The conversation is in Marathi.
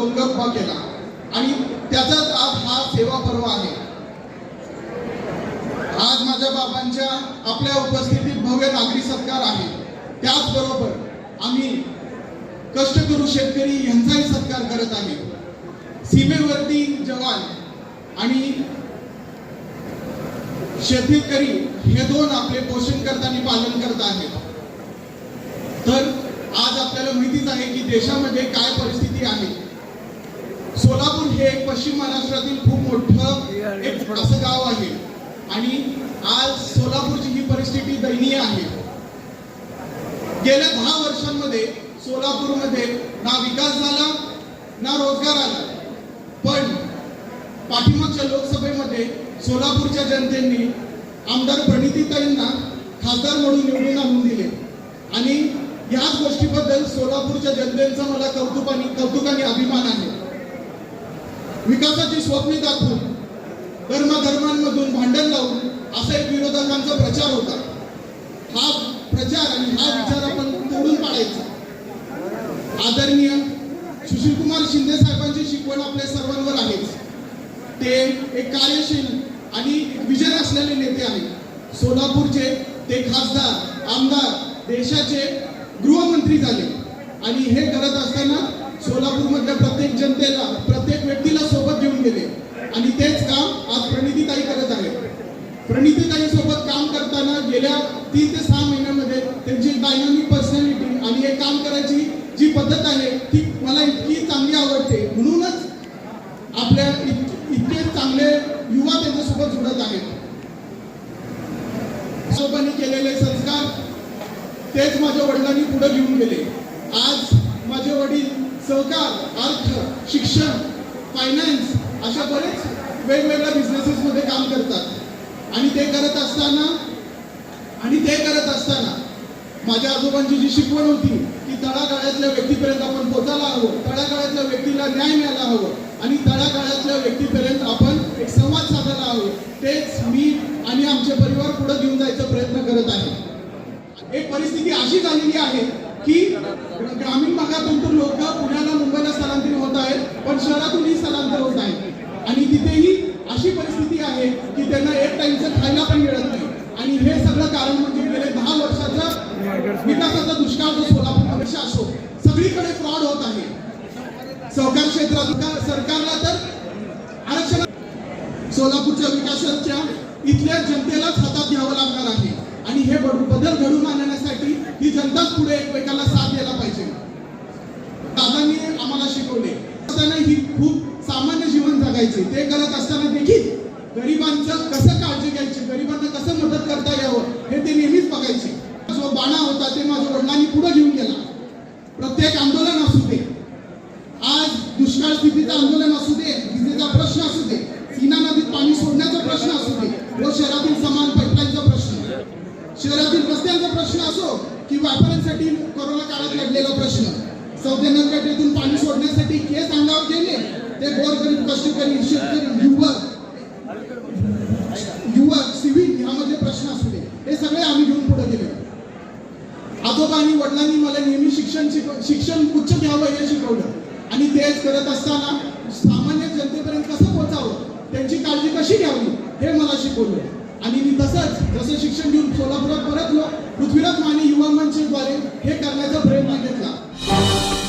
गोंगप्पा केला. आणि त्याचाच आज हा सेवा पर्व आहे. आज माझ्या बाबांच्या आपल्या उपस्थितीत भव्य नागरी सत्कार आहे. त्याचबरोबर आम्ही कष्टकरू शेतकरी यांचाही सत्कार करत आहे. सीमेवरती जवान आणि शेतकरी हे दोन आपले पोषण करताना पालन करत आहेत. तर आज आपल्याला माहितीच आहे की देशामध्ये काय परिस्थिती आहे. सोलापूर हे पश्चिम महाराष्ट्रातील खूप मोठं एक असं गाव आहे. आणि आज सोलापूरची ही परिस्थिती दयनीय आहे. गेल्या दहा वर्षांमध्ये सोलापूरमध्ये ना विकास झाला ना रोजगार आला. पण पाठीमागच्या लोकसभेमध्ये सोलापूरच्या जनतेने आमदार प्रणितीताईंना खासदार म्हणून निवडून आणून दिले. आणि याच गोष्टीबद्दल सोलापूरच्या जनतेचा मला कौतुकाने कौतुकाने अभिमान आहे. विकासाची स्वप्ने दाखवून धर्माधर्मांमधून भांडण लावून असा एक विरोधकांचा प्रचार होता. हा प्रचार आणि हा विचार आपण तोडून पाडायचा आदरणीय सुशीलकुमार शिंदे साहेबांची शिकवण आपल्या सर्वांवर आहेच. ते एक कार्यशील आणि विजन असलेले नेते आहेत. सोलापूरचे ते खासदार आमदार देशाचे गृहमंत्री झाले. आणि हे करत असताना सोलापूरमधल्या प्रत्येक जनतेला प्रत्येक व्यक्तीला सोबत घेऊन गेले. आणि तेच काम आज प्रणितीताई करत आहेत. प्रणितीताई सोबत काम करताना गेल्या तीन ते सहा महिन्यामध्ये त्यांची डायनामिक पर्सनॅलिटी आणि हे काम करायची जी पद्धत आहे ती मला इतकी चांगली आवडते. म्हणूनच आपल्या इतके चांगले युवा त्यांच्यासोबत जुडत आहेत. सोबांनी केलेले संस्कार तेच माझ्या वडिलांनी पुढे घेऊन गेले आज माझे वडील रोजगार अर्थ शिक्षण फायनान्स अशा बरेच वेगवेगळ्या बिझनेसेसमध्ये मध्ये काम करतात. आणि ते करत असताना आणि ते करत असताना माझ्या आजोबांची जी शिकवण होती की तळागाळ्यातल्या व्यक्तीपर्यंत आपण पोचायला हवं तळागाळ्यातल्या व्यक्तीला न्याय मिळायला हवं आणि तळागाळ्यातल्या व्यक्तीपर्यंत आपण एक संवाद साधायला हवं तेच मी आणि आमचे परिवार पुढे घेऊन जायचा प्रयत्न करत आहे. एक परिस्थिती अशी झालेली आहे की ग्रामीण भागातून तर लोक पुण्याला मुंबईला स्थलांतरित होत आहेत पण शहरातूनही स्थलांतर होत आहेत. आणि तिथेही अशी परिस्थिती आहे की त्यांना एक टाइमचं खायला पण मिळत नाही. आणि हे सगळं कारण म्हणजे गेले दहा वर्षाचा विकासाचा दुष्काळ जो सोलापूर असो सगळीकडे फ्रॉड होत आहे. सहकार क्षेत्रात सरकारला तर आरक्षण सोलापूरच्या विकासाच्या इथल्या जनतेलाच हातात घ्यावं लागणार आहे. आणि हे बदल घडून आणण्यासाठी ही जनताच पुढे एकमेकाला साथ द्यायला पाहिजे. दादांनी आम्हाला शिकवले. असताना ही खूप सामान्य जीवन जगायचे. ते करत असताना देखील गरिबांचं कसं काळजी घ्यायची गरिबांना कसं मदत करता यावं हे ते नेहमीच बघायचे. जो बाणा होता ते माझ्या वडिलांनी पुढे घेऊन गेला. प्रत्येक आंदोलन असू दे. आज दुष्काळ स्थितीचं आंदोलन असू दे विजेचा प्रश्न असू दे सीना नदीत पाणी सोडण्याचा प्रश्न असू दे व शहरातील समान शहरातील रस्त्यांचा प्रश्न असो की व्यापाऱ्यांसाठी कोरोना काळात लढलेला प्रश्न. सौद्यानगरकडून पाणी सोडण्यासाठी केस अंगावर गेले ते गोरगरीब कष्टकरी शेतकरी युवक युवक सिव्हिल ह्यामध्ये प्रश्न असू दे. हे सगळे आम्ही घेऊन पुढे गेले. आजोबा आणि वडिलांनी मला नेहमी शिक्षण शिक्षण उच्च घ्यावं हे शिकवलं. आणि तेच करत असताना सामान्य जनतेपर्यंत कसं पोहोचावं? त्यांची काळजी कशी घ्यावी? हे मला शिकवलं. तसंच जसं शिक्षण घेऊन सोलापुरात परतलो पृथ्वीराज माने युवा मंचद्वारे हे करण्याचा प्रयत्न घेतला.